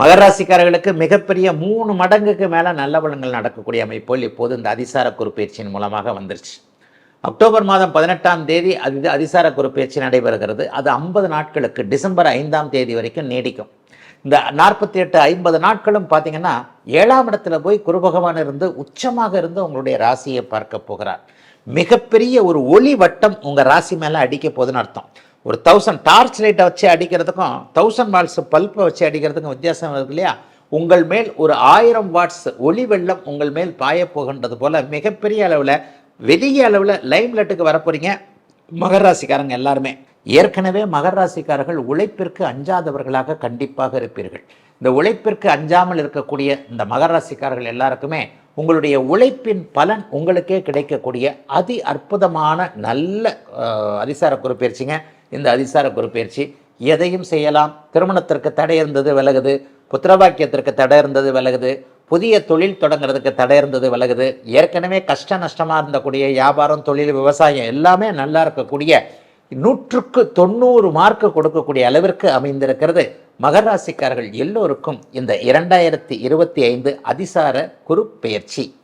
மகராசிக்காரர்களுக்கு மிகப்பெரிய மூணு மடங்குக்கு மேலே நல்ல பலன்கள் நடக்கக்கூடிய அமைப்போல் இப்போது இந்த அதிசார குறுப்பெயர்ச்சியின் மூலமாக வந்துருச்சு. அக்டோபர் மாதம் பதினெட்டாம் தேதி அது அதிசார குறுப்பெயர்ச்சி நடைபெறுகிறது. அது ஐம்பது நாட்களுக்கு டிசம்பர் ஐந்தாம் தேதி வரைக்கும் நீடிக்கும். இந்த நாற்பத்தி எட்டு ஐம்பது நாட்களும் பார்த்தீங்கன்னா ஏழாம் இடத்துல போய் குரு பகவான் இருந்து உச்சமாக இருந்து உங்களுடைய ராசியை பார்க்க போகிறார். மிகப்பெரிய ஒரு ஒளி வட்டம் உங்கள் ராசி மேலே அடிக்க போகுதுன்னு அர்த்தம். ஒரு தௌசண்ட் டார்ச் லைட்டை வச்சு அடிக்கிறதுக்கும் தௌசண்ட் வாட்ஸ் பல்பை வச்சு அடிக்கிறதுக்கும் வித்தியாசம் இருக்கு இல்லையா? உங்கள் மேல் ஒரு ஆயிரம் வாட்ஸ் ஒளி வெள்ளம் உங்கள் மேல் பாயப்போகின்றது போல் மிகப்பெரிய அளவில் வெளிய அளவில் லைம் லைட்டுக்கு வரப்போறீங்க. மகர ராசிக்காரங்க எல்லாருமே. ஏற்கனவே மகர ராசிக்காரர்கள் உழைப்பிற்கு அஞ்சாதவர்களாக கண்டிப்பாக இருப்பீர்கள். இந்த உழைப்பிற்கு அஞ்சாமல் இருக்கக்கூடிய இந்த மகர ராசிக்காரர்கள் எல்லாருக்குமே உங்களுடைய உழைப்பின் பலன் உங்களுக்கே கிடைக்கக்கூடிய அதி அற்புதமான நல்ல அதிசார குறுப்பெயர்ச்சிங்க இந்த அதிசார குறுப்பெயர்ச்சி எதையும் செய்யலாம். திருமணத்திற்கு தடை இருந்தது விலகுது. புத்திரபாக்கியத்திற்கு தடை இருந்தது விலகுது. புதிய தொழில் தொடங்குறதுக்கு தடை இருந்தது விலகுது. ஏற்கனவே கஷ்ட நஷ்டமாக இருந்தக்கூடிய வியாபாரம் தொழில் விவசாயம் எல்லாமே நல்லா இருக்கக்கூடிய நூற்றுக்கு தொண்ணூறு மார்க்கு கொடுக்கக்கூடிய அளவிற்கு அமைந்திருக்கிறது. மகராசிக்காரர்கள் எல்லோருக்கும் இந்த இரண்டாயிரத்தி இருபத்தி ஐந்து அதிசார குரு பெயர்ச்சி